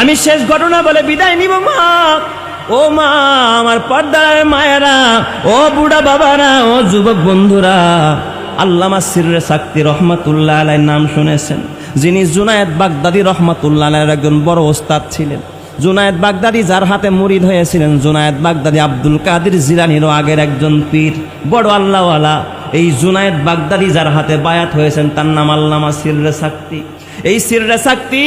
আমি শেষ ঘটনা বলে বিদায় নিব, মা। ও মা, আমার পর্দার মায়েরা, ও বুড়া বাবারা, ও যুবক বন্ধুরা, আল্লামা সিররে সাক্তি রহমাতুল্লাহ আলাই নাম শুনেছেন, যিনি জুনায়েদ বাগদাদি রহমাতুল্লাহ আলাইয়ের একজন বড় ওস্তাদ ছিলেন। জুনায়েদ বাগদাদি যার হাতে মুরিদ হয়েছিলেন, জুনায়েদ বাগদাদি আব্দুল কাদির জিলানিরও আগের একজন পীর। বড় আল্লাহওয়ালা, এই জুনায়েদ বাগদাদি যার হাতে বায়াত হয়েছেন, তার নাম আল্লামা সিররে সাক্তি। এই সিররে সাক্তি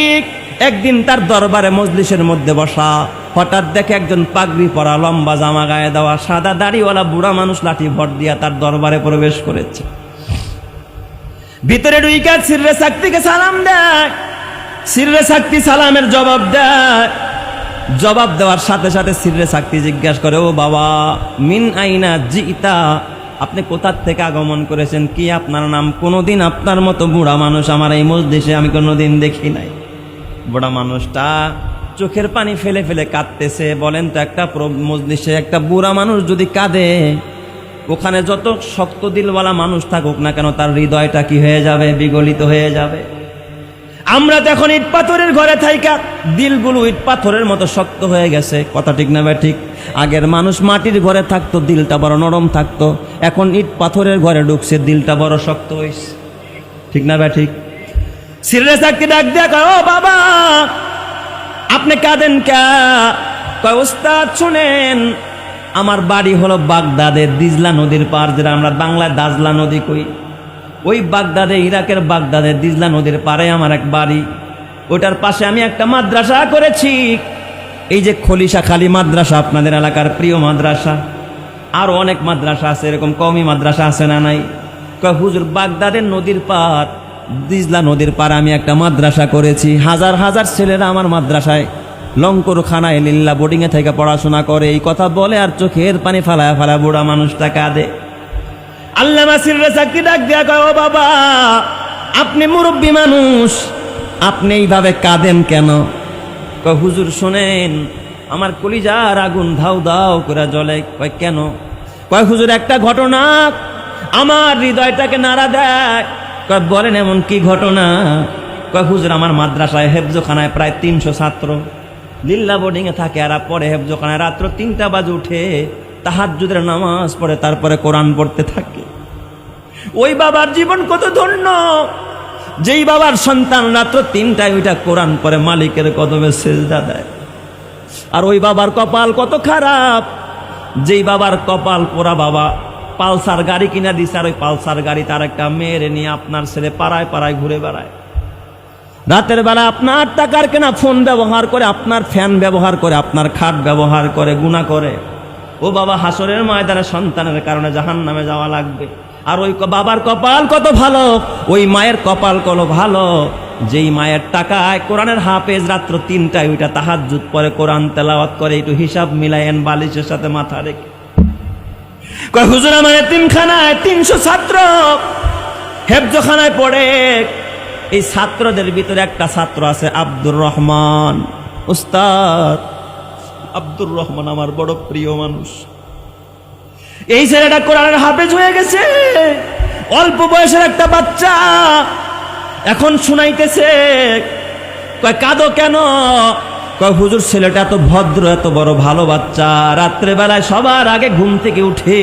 একদিন তার দরবারে মজলিসের মধ্যে বসা। হঠাৎ দেখে একজন পাগড়ি পরা লম্বা জামা গায়ে দেওয়া সাদা দাড়িওয়ালা বুড়া মানুষ লাঠি ভর দিয়া তার দরবারে প্রবেশ করেছে। ভিতরে ঢুইকা সিররে সাক্তিকে সালাম দেয়। সিররে সাক্তি সালামের জবাব দেয়। জবাব দেওয়ার সাথে সাথে সিররে সাক্তি জিজ্ঞাসা করে, ও বাবা, মিন আইনা জিতা? আপনি কোথার থেকে আগমন করেছেন? কি আপনার নাম? কোনোদিন আপনার মতো বুড়া মানুষ আমার এই মসজিদে আমি কোনোদিন দেখি নাই। বুড়া মানুষটা চোখের পানি ফেলে ফেলে কাঁদতেছে। বলেন তো একটা মজলিসে একটা বুড়া মানুষ যদি কাঁদে, ওখানে যত শক্ত দিলওয়ালা মানুষ থাকুক না কেন, তার হৃদয়টা কি হয়ে যাবে? বিগলিত হয়ে যাবে। আমরা তো এখন ইট পাথরের ঘরে থাইকা, দিলগুলো ইট পাথরের মতো শক্ত হয়ে গেছে। কথা ঠিক না ঠিক? আগের মানুষ মাটির ঘরে থাকতো, দিলটা বড় নরম থাকতো। এখন ইট পাথরের ঘরে ঢুকছে, দিলটা বড় শক্ত হয়েছে ঠিক না ঠিক? সিরিয়াস থাকতে ডাক কয়, ও বাবা আপনি কাঁদেন কা? কয় ওস্তাদ শুনেন আমার বাড়ি হলো বাগদাদের দিজলা নদীর পার যেটা আমরা বাংলায় দাজলা নদী কই। ওই বাগদাদে ইরাকের বাগদাদের দিজলা নদীর পারে আমার এক বাড়ি। ওটার পাশে আমি একটা মাদ্রাসা করেছি। এই যে খলিশা খালি মাদ্রাসা আপনাদের এলাকার প্রিয় মাদ্রাসা। আরও অনেক মাদ্রাসা আছে এরকম কমই মাদ্রাসা আছে না নাই? কয় হুজুর বাগদাদের নদীর পার দিজলা নদীর পার আমি একটা মাদ্রাসা করেছি। হাজার হাজার ছেলেরা আমার মাদ্রাসায় লঙ্কর খানায় লিল্লা বোর্ডিংয়ে থেকে পড়াশোনা করে। এই কথা বলে আর চোখের পানি ফালায় ফালা বুড়া মানুষটা কাঁদে। আল্লাহ মাসির চাকরি ডাক দেয়া ও বাবা, আপনি মুরব্বী মানুষ, আপনি এইভাবে কাঁদেন কেন? হুজুর, শোনেন, আমার কলিজার আগুন ধাউ ধাউ করে জ্বলে। কয়, কেন? কয়, হুজুর, একটা ঘটনা, আমার হৃদয়টাকে নাড়া দেয়। কয় বলেন এমন কি ঘটনা? কয়, হুজুর, আমার মাদ্রাসায় হেফজোখানায় প্রায় তিনশো ছাত্র। লিল্লা বোর্ডিংয়ে থাকে আর পরে হেফজোখানায় রাত্র তিনটা বাজে উঠে তাহাজ্জুদের নামাজ পড়ে, তারপরে কোরআন পড়তে থাকে। ওই বাবার জীবন কত ধন্য! যেই বাবার সন্তান রাত্র তিনটায় ওইটা কোরআন পরে মালিকের কদমে সেজদা দেয়। আর ওই বাবার কপাল কত খারাপ! যেই বাবার কপাল পোড়া বাবা পালসার গাড়ি কিনা দিছে, আর ওই পালসার গাড়ি তার একটা মেয়েরে নিয়ে আপনার ছেলে পাড়ায় পাড়ায় ঘুরে বেড়ায়। রাতের বেলা আপনার টাকার কেনা ফোন ব্যবহার করে, আপনার ফ্যান ব্যবহার করে, আপনার খাট ব্যবহার করে, গুণা করে। ও বাবা, হাসরের ময়দানে সন্তানের কারণে জাহান নামে যাওয়া লাগবে। আর ওই বাবার কপাল কত ভালো, ওই মায়ের কপাল কত ভালো। যেই মায়ের টাকায় কোরআনের হাফেজ রাত্র তিনটায়, ওইটা তাহাজ্জুদ পরে কোরআন তেলাওয়াত করে, একটু হিসাব মিলায়েন বালিশের সাথে মাথা রেখে। কয়, হুজুর আমার তিনখানায় তিনশো ছাত্র। হেফজখানায় পড়ে। এই ছাত্রদের ভিতরে একটা ছাত্র আছে আব্দুর রহমান। উস্তাদ, আব্দুর রহমান আমার বড় প্রিয় মানুষ। এই ছেলেটা কোরআনের হাফেজ হয়ে গেছে। অল্প বয়সের একটা বাচ্চা। এখন শুনাইতেছে, কয়, কাঁদো কেন? কয়, হুজুর, ছেলেটা এত ভদ্র, এত বড় ভালো বাচ্চা। রাত্রে বেলায় সবার আগে ঘুম থেকে উঠে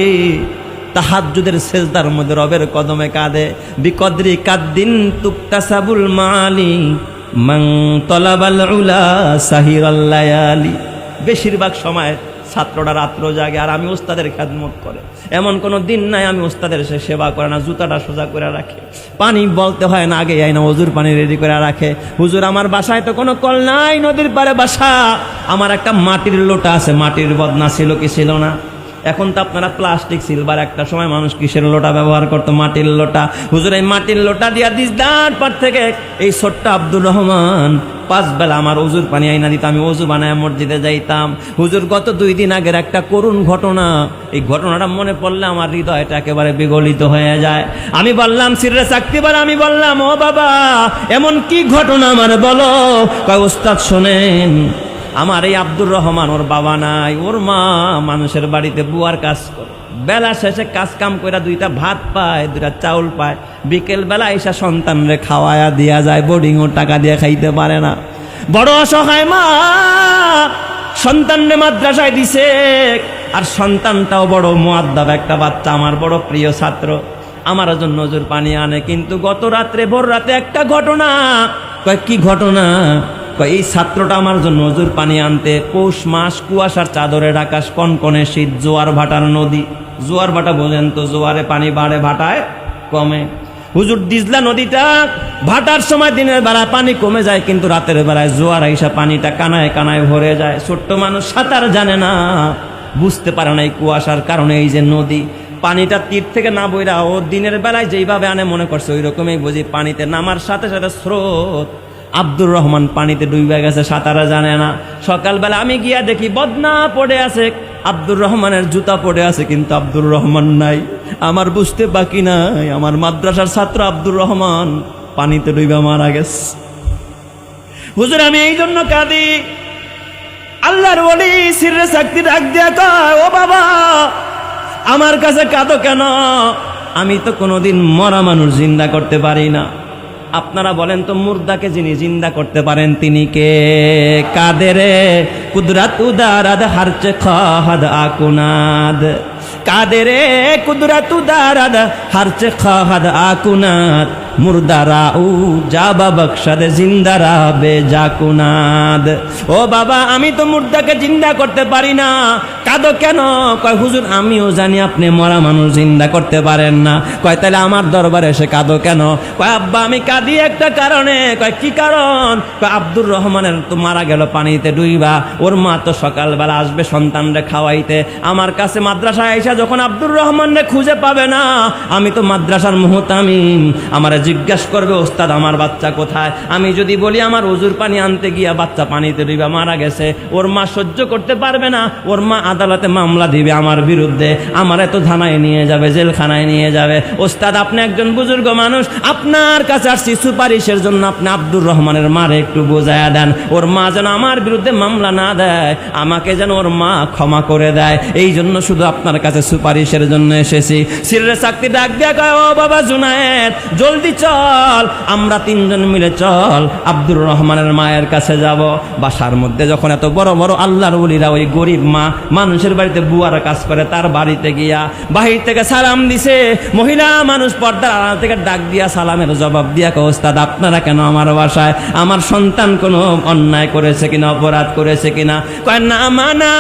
তাহাজ্জুদের সেজদার মধ্যে রবের কদমে কাঁদে। বিকদ্রি কাদ্দিন তুক্তাসাবুল মালি মাং তলাবাল উলা সাহির বেশিরভাগ সময় ছাত্ররা রাত্র জাগে আর আমি ওস্তাদের খেদমত করে। এমন কোনো দিন নাই আমি ওস্তাদের সে সেবা করে না, জুতাটা সোজা করে রাখে। পানি বলতে হয় না, আগে যাই না হুজুর পানি রেডি করে রাখে। হুজুর, আমার বাসায় তো কোনো কল নাই নদীর পারে বাসা। আমার একটা মাটির লোটা আছে, মাটির বদনা ছিল কি ছিল না? এখন তো আপনারা প্লাস্টিক সিলভার একটা সময় মানুষ কিসের লোটা ব্যবহার করতো? মাটির লোটা। হুজুর, এই মাটির লোটা দিয়া দিস দাঁড় পার থেকে এই ছোট্ট আব্দুর রহমান, পাঁচ বেলা আমার অজুর পানি আইনা দিত, আমি অজু বানায় মসজিদে যাইতাম। হুজুর, গত দুই দিন আগের একটা করুণ ঘটনা, এই ঘটনাটা মনে পড়লে আমার হৃদয়টা একেবারে বিগলিত হয়ে যায়। আমি বললাম, সিররে চাকতিবার আমি বললাম, ও বাবা, এমন কি ঘটনা আমার বলো? কয়, ওস্তাদ, শোনেন আমার এই আব্দুর রহমান, ওর বাবা নাই, ওর মা মানুষের বাড়িতে বুয়ার কাজ করে। বেলা শেষে কাজ কাম করে দুইটা ভাত পায়, দুইটা চাউল পায়। বিকেল বেলা এসা সন্তানরে খাওয়ায়া দিয়া যায় বোর্ডিং ও টাকা দিয়ে খাইতে পারে না। বড় অসহায় মা, সন্তানরে মাদ্রাসায় দিছে। আর সন্তানটাও বড় মুয়াদ্দাব একটা বাচ্চা আমার বড় প্রিয় ছাত্র। আমার জন্য নজর পানি আনে, কিন্তু গত রাত্রে, ভোর রাতে একটা ঘটনা। কয়, কি ঘটনা? এই ছাত্রটা আমার জন্য নজর পানি আনতে, পৌষ মাস কুয়াশার চাদরের আকাশ কনকনে শীত, জোয়ার ভাটার নদী। জোয়ার ভাটা বোঝেন তো, জোয়ারে পানি বাড়ে, ভাটায় কমে। হুজুর, দিজলা নদীটা ভাটার সময় দিনের বেলায় পানি কমে যায়, কিন্তু রাতের বেলায় জোয়ার আইসা পানিটা কানায় কানায় ভরে যায়। ছোট্ট মানুষ সাঁতার জানে না, বুঝতে পারে না এই কুয়াশার কারণে এই যে নদী। পানিটা তীর থেকে না বইরা ও দিনের বেলায় যেইভাবে আনে, মনে করছে ওই রকমই বুঝি পানিতে নামার সাথে সাথে স্রোত আব্দুর রহমান পানিতে ডুবে গেছে, সাঁতারা জানে না। সকালবেলা আমি গিয়া দেখি বদনা পড়ে আছে, আব্দুর রহমানের জুতা পড়ে আছে, কিন্তু আব্দুর রহমান নাই। আমার বুঝতে বাকি নাই, আমার মাদ্রাসার ছাত্র আব্দুর রহমান পানিতে ডুইবা মারা গেছে। হুজুর, আমি এই জন্য কাঁদি। আল্লাহর বলি সিরে শক্তি ডাক দিয়া কয়, ও বাবা, আমার কাছে কাঁদো কেন? আমি তো কোনোদিন মরা মানুষ জিন্দা করতে পারি না। আপনারা বলেন তো, মুর্দাকে যিনি জিন্দা করতে পারেন, তিনি কে? কাদেরে? কুদরাত উদারাদ হারচে খাহাদ আকুনাদ। কাদেরে? কুদরাত উদারাদ হারচে খাহাদ আকুনাদ। মুর্দারা উ যাবা বকশাদ জিন্দারা বে জাকুনাদ ও বাবা, আমি তো মুর্দাকে জিন্দা করতে পারি না। কাঁদো কেন? কয়, হুজুর, আমিও জানি আপনি মরা মানুষ, জিন্দা করতে পারেন না। কয় তাহলে আমার দরবারে এসে কাঁদো কেন? কয়, আব্বা, আমি কাঁদি একটা কারণে। কয়, কি কারণ? কয়, আব্দুর রহমানের তো মারা গেল পানিতে ডুইবা। ওর মা তো সকালবেলা আসবে সন্তানরে খাওয়াইতে। আমার কাছে মাদ্রাসায় আইসা যখন আব্দুর রহমানরে খুঁজে পাবে না, আমি তো মাদ্রাসার মুহতামিম। আমার জিজ্ঞাস করবে, ওস্তাদ, আমার বাচ্চা কোথায়? আমি যদি বলি, আমার ওজুর পানি আনতে গিয়া বাচ্চা পানিতে ডুইবা মারা গেছে। ওর মা সহ্য করতে পারবে না। ওর মা আদালতে মামলা দিবে আমার বিরুদ্ধে। আমার এত থানায় নিয়ে যাবে, জেলখানায় নিয়ে যাবে। ওস্তাদ, আপনি একজন বুজুর্গ মানুষ। আপনার কাছে আসছি সুপারিশের জন্য। আপনি আব্দুর রহমানের মারে একটু বোঝায়া দেন। ওর মা যেন আমার বিরুদ্ধে মামলা না দেয়, আমাকে যেন ওর মা ক্ষমা করে দেয়। এই জন্য শুধু আপনার কাছে সুপারিশের জন্য এসেছি। সিরে চাকরি ডাক দিয়া ও বাবা জুনায়েদ, জলদি চল, আমরা তিনজন মিলে চল, আব্দুর রহমানের মায়ের কাছে যাব। বাসার মধ্যে যখন এত বড় বড় আল্লাহর বলিরা ওই গরিব মা মানুষের বাড়িতে বুয়ার কাজ করে, তার বাড়িতে গিয়া বাহির থেকে সালাম দিছে। মহিলা মানুষ পর্দার আড়াল থেকে ডাক দিয়া সালামের জবাব দিয়া ওস্তাদ, আপনারা কেন আমার বাসায়? আমার সন্তান কোনো অন্যায় করেছে কিনা, অপরাধ করেছে কিনা? কয়, না মানা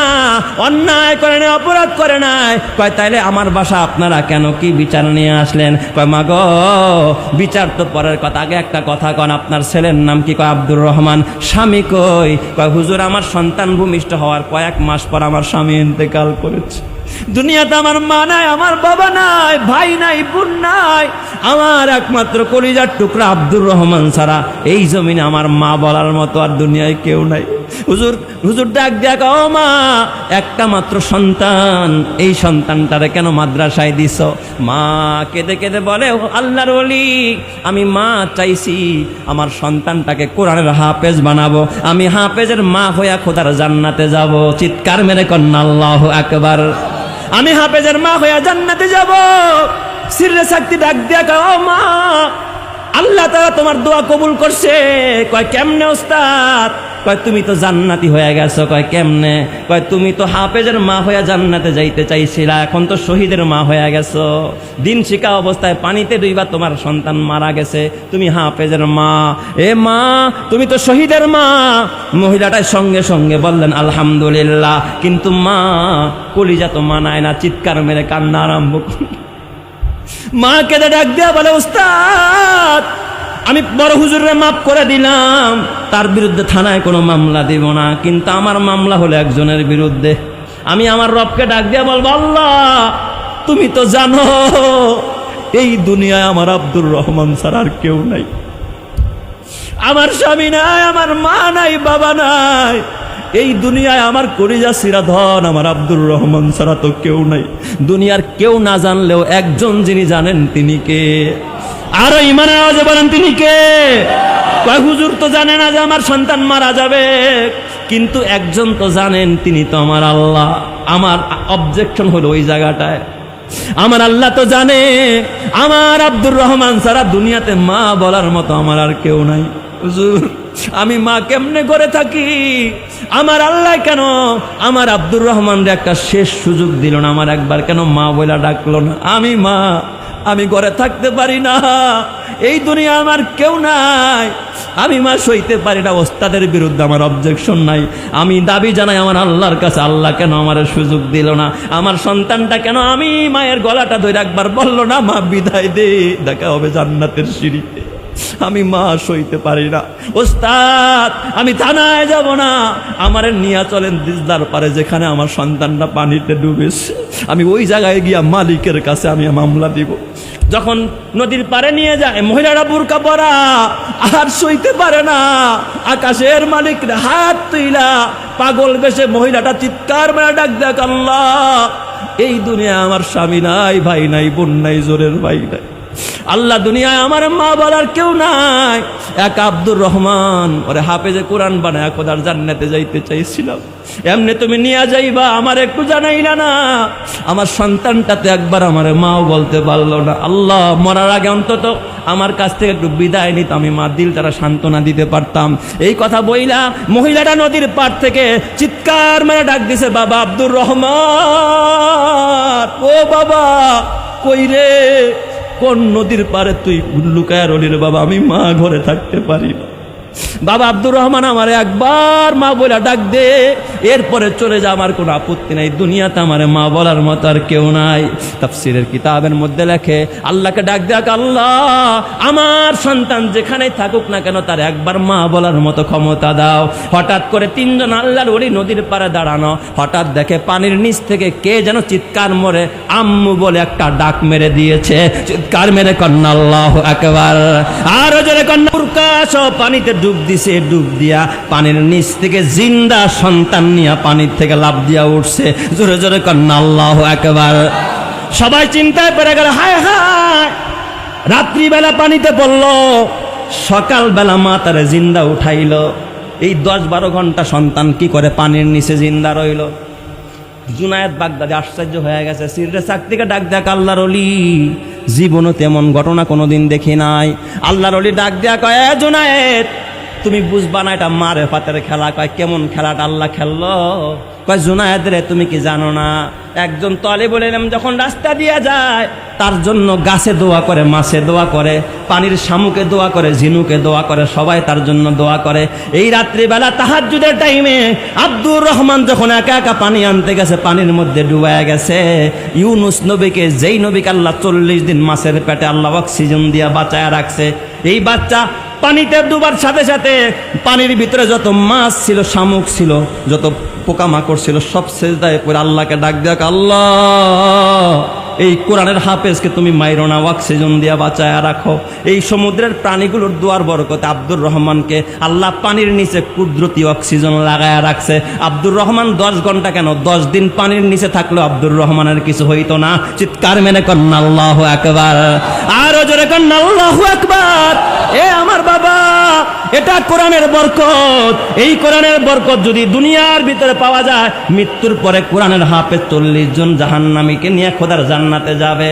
অন্যায় করে নাই, অপরাধ করে নাই। কয়, তাইলে আমার বাসা আপনারা কেন কি বিচার নিয়ে আসলেন? কয়, মা বিচার তো পরের কথা। আগে একটা কথা কন, আপনার ছেলের নাম কি? কয়, আব্দুর রহমান। স্বামী কই? কয়, হুজুর, আমার সন্তান ভূমিষ্ঠ হওয়ার কয়েক মাস পর আমার স্বামী ইন্তেকাল করেছে। দুনিয়াতে আমার মা নাই, আমার বাবা নাই, ভাই নাই, বোন নাই। আমার একমাত্র কলিজার টুকরা আব্দুর রহমান ছাড়া এই জমিনে আমার মা বলার মতো আর দুনিয়ায় কেউ নাই। হুজুর হুজুর ডাক দেখ ও মা, একটা মাত্র সন্তান, এই সন্তানটারে কেন মাদ্রাসায় দিছ? মা কেঁদে কেঁদে বলে আল্লাহর ওলি, আমি মা চাইছি আমার সন্তানটাকে কোরআনের হাফেজ বানাবো। আমি হাফেজের মা হইয়া খোদার জান্নাতে যাব। চিৎকার মেরে কন্যা, আল্লাহ একবার আমি হাফেজের মা হইয়া জান্নাতে যাব। সিররে শক্তি ডাক দিয়া কাও মা, আল্লাহ তারা তোমার দোয়া কবুল করছে। কয়, কেমনে ওস্তাদ? কয়, তুমি তো জান্নাতি হয়ে গেছো। কয়, কেমনে? কয়, তুমি তো হাফেজের মা হয়ে জান্নাতে যাইতে চাইছিলা, এখন তো শহীদের মা হয়ে গেছো। দিন শিকা অবস্থায় পানিতে দুইবার তোমার সন্তান মারা গেছে। তুমি হাফেজের মা। এ মা, তুমি তো শহীদের মা। মহিলাটার সঙ্গে সঙ্গে বললেন, আলহামদুলিল্লাহ। কিন্তু মা কলিজা তো মানায় না, চিৎকার মেরে কান্না আরম্ভ। মা কেঁদে ডাক দেয়া বলে, উস্তাদ আমি বড় হুজুরে মাফ করে দিলাম। তার বিরুদ্ধে থানায় কোনো মামলা দিব না, কিন্তু আমার মামলা হলো একজনের বিরুদ্ধে। আমি আমার রবকে ডাক দিয়া বলব, আল্লাহ, তুমি তো জানো, এই দুনিয়ায় আমার আব্দুর রহমান ছাড়া আর কেউ নাই। আমার স্বামী নাই, আমার মা নাই, বাবা নাই। এই দুনিয়ায় আমার করিজা সিরা ধন আমার আব্দুর রহমান ছাড়া তো কেউ নাই। দুনিয়ার কেউ না জানলেও একজন যিনি জানেন তিনি কে? আরও ইমানের আওয়াজে বলেন তিনি কে? কয়, হুজুর তো জানে না যে আমার সন্তান মারা যাবে। কিন্তু একজন তো জানেন, তিনি তো আমার আল্লাহ। আমার অবজেকশন হলো ওই জায়গাটায়। আমার আল্লাহ তো জানে, আমার আব্দুর রহমান সারা দুনিয়াতে মা বলার মতো আমার আর কেউ নাই। হুজুর, আমি মা কেমনে করে থাকি? আমার আল্লাহ কেন? আমার আব্দুর রহমানরে একটা শেষ সুযোগ দিল না, আমার একবার কেন মা বইলা ডাকলো না? আমি মা। আমি ঘরে থাকতে পারি না। এই দুনিয়া আমার কেউ নাই। আমি মা সইতে পারি না, ওস্তাদের বিরুদ্ধে আমার অবজেকশন নাই। আমি দাবি জানাই আমার আল্লাহর কাছে, আল্লাহ কেন আমার সুযোগ দিল না? আমার সন্তানটা কেন আমি মায়ের গলাটা ধরে একবার বলল, না মা, বিদায় দে, দেখা হবে জান্নাতের সিঁড়িতে। আমি মা সইতে পারি না। ওস্তাদ, আমি থানায় যাব না। আমার নিয়ে চলেন দিজদার পারে, যেখানে আমার সন্তানটা পানিতে ডুবেছে। আমি ওই জায়গায় গিয়া মালিকের কাছে আমি মামলা দিব। যখন নদীর পারে নিয়ে যায়, মহিলারা বুরকা পরা, আর সইতে পারে না। আকাশের মালিক হাত তুইলা, পাগল বেশে মহিলাটা চিৎকার মেলা ডাক দেখ আল্লাহ। এই দুনিয়া আমার স্বামী নাই, ভাই নাই, বোন নাই, জোরের ভাই নাই। আল্লাহ দুনিয়ায় আমার মা বলার কেউ নাই। এক আব্দুর রহমান, ওরে হাফেজে কোরআন বানায় খোদার জান্নাতে যাইতে চাইছিলাম। এমনি তুমি নিয়ে যাইবা, আমার একটু জানাইলা না আমার সন্তানটাতে একবার আমার মাও বলতে পারল না। আল্লাহ, মরার আগে অন্তত আমার কাছ থেকে একটু বিদায় নিত আমি মার দিল তারা সান্ত্বনা দিতে পারতাম। এই কথা বইলা মহিলাটা নদীর পার থেকে চিৎকার মেরে ডাক দিছে, বাবা আব্দুর রহমান, ও বাবা কই রে কোন নদীর পারে তুই লুকায় রলির বাবা? আমি মা ঘরে থাকতে পারি না। বাবা আব্দুর রহমান আমার একবার মা বলে ডাক দে, এরপরে চলে যা, আমার কোনো আপত্তি নাই। দুনিয়াতে আমার মা বলার মতো আর কেউ নাই। তাফসিরের কিতাবের মধ্যে লেখে, আল্লাহকে ডাক দেখ আল্লাহ, আমার সন্তান যেখানেই থাকুক না কেন, তার একবার মা বলার মতো ক্ষমতা দাও। হঠাৎ করে তিনজন আল্লাহর ওই নদীর পাড়ে দাঁড়ানো। হঠাৎ দেখে পানির নিচ থেকে কে যেন চিৎকার মরে আম্মু বলে একটা ডাক মেরে দিয়েছে। চিৎকার মেরে কন্যা আল্লাহ একবার আরও জোরে কন্যা পানিতে ডুব দিছে, ডুব দিয়া পানির নিচ থেকে জিন্দা সন্তান নিয়ে পানির থেকে লাভ দিয়া উঠছে। জোরে জোরে কন্যা, আল্লাহ একবার সবাই চিন্তায় পড়ে গেল, হায় হায়, রাত্রিবেলা পানিতে পড়ল, সকালবেলা মা তারে জিন্দা উঠাইল। এই দশ বারো ঘণ্টা সন্তান কি করে পানির নিচে জিন্দা রইল? জুনায়েদ বাগদাদি আশ্চর্য হয়ে গেছে সিররে চাকতিকে ডাক দেখ, আল্লাহর অলি। জীবনও তেমন ঘটনা কোনোদিন দেখি নাই। আল্লাহর অলি ডাক দেয়া কয়, "এ জুনায়েদ তুমি বুঝবা না এটা মারে ফাতের খেলা, কয় কেমন খেলাটা আল্লাহ খেললো? কয় জুনায়েদ রে, তুমি কি জানো না? একজন তলে বলেলাম যখন রাস্তা দিয়ে যায়, তার জন্য গাছে দোয়া করে, মাছে দোয়া করে, পানির শামুকে দোয়া করে, ঝিনুকে দোয়া করে, সবাই তার জন্য দোয়া করে। এই রাত্রিবেলা তাহাজ্জুদের টাইমে আব্দুর রহমান যখন একা একা পানি আনতে গেছে, পানির মধ্যে ডুবায় গেছে, ইউনুস নবীকে, যেই নবীকে আল্লাহ চল্লিশ দিন মাছের পেটে আল্লাহ অক্সিজেন দিয়া বাঁচায় রাখছে। এই বাচ্চা পানিতে ডুবার সাথে সাথে পানির ভিতরে যত মাছ ছিল, শামুক ছিল, যত পোকামাকড় ছিল, সব শেষ দায় পরে আল্লাহকে ডাক দেখ আল্লাহ। এই কোরআনের হাফেজকে তুমি মাইরো না, অক্সিজেন দিয়া বাঁচায় রাখো। এই সমুদ্রের প্রাণীগুলোর দুয়ার বরকতে আব্দুর রহমানকে আল্লাহ পানির নিচে কুদরতি অক্সিজেন লাগায়া রাখছে। আব্দুর রহমান দশ ঘণ্টা কেন? দশ দিন পানির নিচে থাকলেও আব্দুর রহমানের কিছু হইতো না। চিৎকার মেনে কন্যা আল্লাহ একবার আরও জোরে কন্যা আল্লাহ একবার এ আমার বাবা, এটা কোরআনের বরকত। এই কোরআনের বরকত যদি দুনিয়ার ভিতরে পাওয়া যায়, মৃত্যুর পরে কোরআনের হাফে চল্লিশ জন জাহান্নামীকে নিয়ে খোদার জান্নাতে যাবে।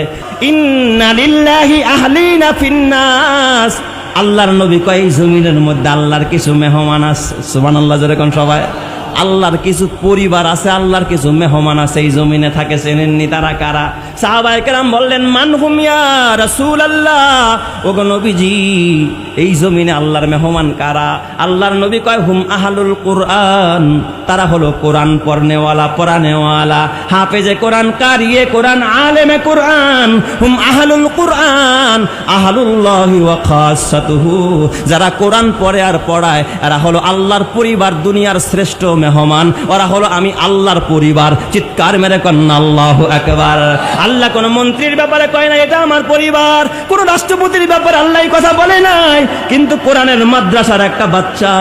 আল্লাহর নবী কয়, এই জমিনের মধ্যে আল্লাহর কিছু মেহমান আছে সুবহানাল্লাহ যেরকম সবাই। আল্লাহর কিছু পরিবার আছে, আল্লাহর কিছু মেহমান আছে, এই জমিনে থাকে, চেনেননি তারা কারা? সাহাবাহাম কেরাম বললেন, মান হুমিয়া রাসূল আল্লাহ ওগো নবীজি এই জমিনে আল্লাহর মেহমান কারা? আল্লাহর নবী কয়, হুম আহালুল কোরআন। তারা হলো কোরআন পড়নেওয়ালা, পড়ানেওয়ালা। হাফেজে কোরআন, কারিয়ে কোরআন, আলেমে কোরআন। হুম আহালুল কোরআন, আহালুল্লাহি যারা কোরআন পড়ে আর পড়ায়, এরা হলো আল্লাহর পরিবার, দুনিয়ার শ্রেষ্ঠ মেহমান। ওরা হলো আমি আল্লাহর পরিবার। চিৎকার মেরে কন্যা আল্লাহ একবার আল্লাহ কোন মন্ত্রীর ব্যাপারে কয় না, এটা আমার পরিবার। কোন রাষ্ট্রপতির ব্যাপারে আল্লাহ কথা বলে নাই। কিন্তু কোরআনের মাদ্রাসার একটা বাচ্চা,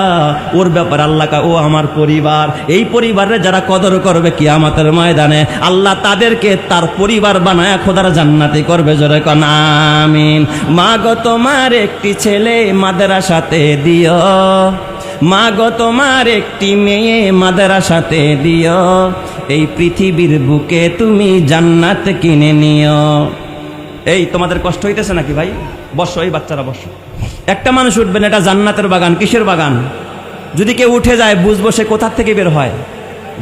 ওর ব্যাপার আল্লাহ ও আমার পরিবার। এই পরিবারে যারা কদর করবে কিয়ামতের ময়দানে, আল্লাহ তাদেরকে তার পরিবার বানায় খোদার জান্নাতি করবে জোরে কন, আমিন। মা গো, তোমার একটি ছেলে মাদ্রাসাতে দিও। মা গো, তোমার একটি মেয়ে মাদ্রাসাতে দিও। এই পৃথিবীর বুকে তুমি জান্নাত কিনে নিও। এই, তোমাদের কষ্ট হইতেছে নাকি ভাই? বসো, এই বাচ্চারা বসো। একটা মানুষ উঠবেন এটা জান্নাতের বাগান, কিসের বাগান? যদি কেউ উঠে যায়, বুঝব সে কোথার থেকে বের হয়।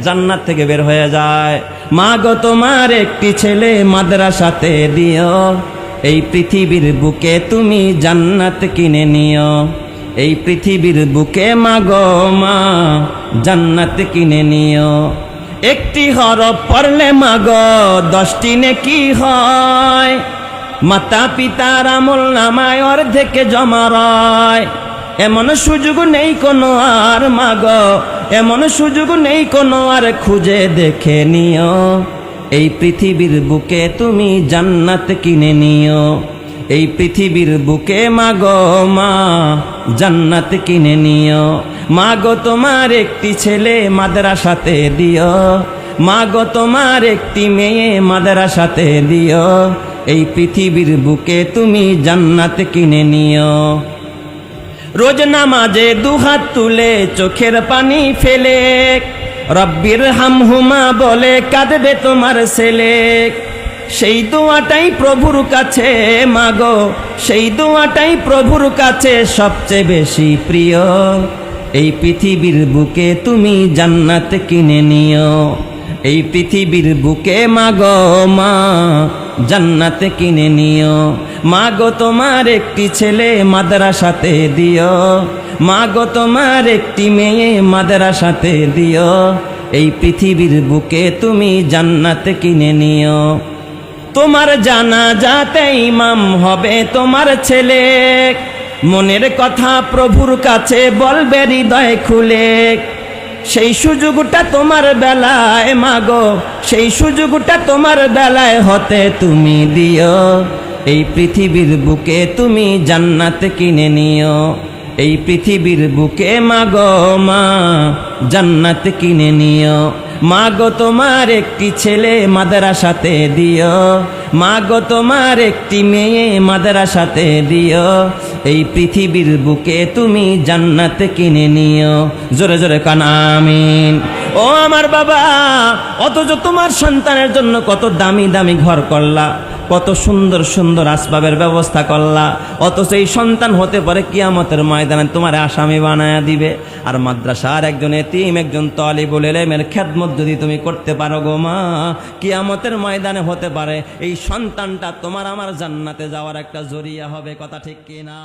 জান্নাত থেকে বের হয়ে যায়। মা গো, তোমার একটি ছেলে মাদ্রাসাতে দিও। এই পৃথিবীর বুকে তুমি জান্নাত কিনে নিও। এই পৃথিবীর বুকে মা গো, মা জান্নাত কিনে নিও। একটি হরফ পড়লে মা গো, দশটি নেকি হয়। মাতা পিতার আমল নামায় অর্ধেকে জমা রয়। এমন সুযোগ নেই কোনো আর মাগ, এমন সুযোগ নেই কোনো আর খুঁজে দেখে নিও। এই পৃথিবীর বুকে তুমি জান্নাত কিনে নিও। এই পৃথিবীর বুকে মাগ মা, জান্নাত কিনে নিও। মাগো তোমার একটি ছেলে মাদ্রাসাতে দিও। মাগো তোমার একটি মেয়ে মাদ্রাসাতে দিও। এই পৃথিবীর বুকে তুমি জান্নাত কিনে নিও। রোজ নামাজে দুহাত তুলে চোখের পানি ফেলে। রব্বির হামহুমা বলে কাঁদবে তোমার ছেলে। সেই দোয়াটাই প্রভুর কাছে, মাগো, সেই দোয়াটাই প্রভুর কাছে সবচেয়ে বেশি প্রিয়। এই পৃথিবীর বুকে তুমি জান্নাত কিনে নিও। এই পৃথিবীর বুকে, মাগো, মা জান্নাতে কিনে নিও। মাগো তোমার একটি ছেলে মাদ্রাসাতে দিও। মাগো তোমার একটি মেয়ে মাদ্রাসাতে দিও। এই পৃথিবীর বুকে তুমি জান্নাতে কিনে নিও। তোমার জানা যাতে ইমাম হবে তোমার ছেলে। মনের কথা প্রভুর কাছে বলবে হৃদয় খুলে। সেই সুযোগটা তোমার বেলায়, মাগো। সেই সুযোগটা তোমার বেলায় হতে তুমি দিও। এই পৃথিবীর বুকে তুমি জান্নাত কিনে নিও। এই পৃথিবীর বুকে, মাগো মা, জান্নাত কিনে নিও। মাগো, তোমার একটি ছেলে মাদ্রাসাতে দিও। মাগো, তোমার একটি মেয়ে মাদ্রাসাতে দিও। এই পৃথিবীর বুকে তুমি জান্নাত কিনে নিও। জোরে জোরে কানামিন ও আমার বাবা, অথচ তোমার সন্তানের জন্য কত দামি দামি ঘর করলা। কত সুন্দর সুন্দর আসবাবের ব্যবস্থা করলা। অথচ এই সন্তান হতে পারে কিয়ামতের ময়দানে তোমার আসামি বানায়া দিবে। আর মাদ্রাসার একজন এতিম, একজন তলিবুল এলেমের খেদমত যদি তুমি করতে পারো গো মা, কিয়ামতের ময়দানে হতে পারে এই সন্তানটা তোমার আমার জান্নাতে যাওয়ার একটা জরিয়া হবে, কথা ঠিক কিনা?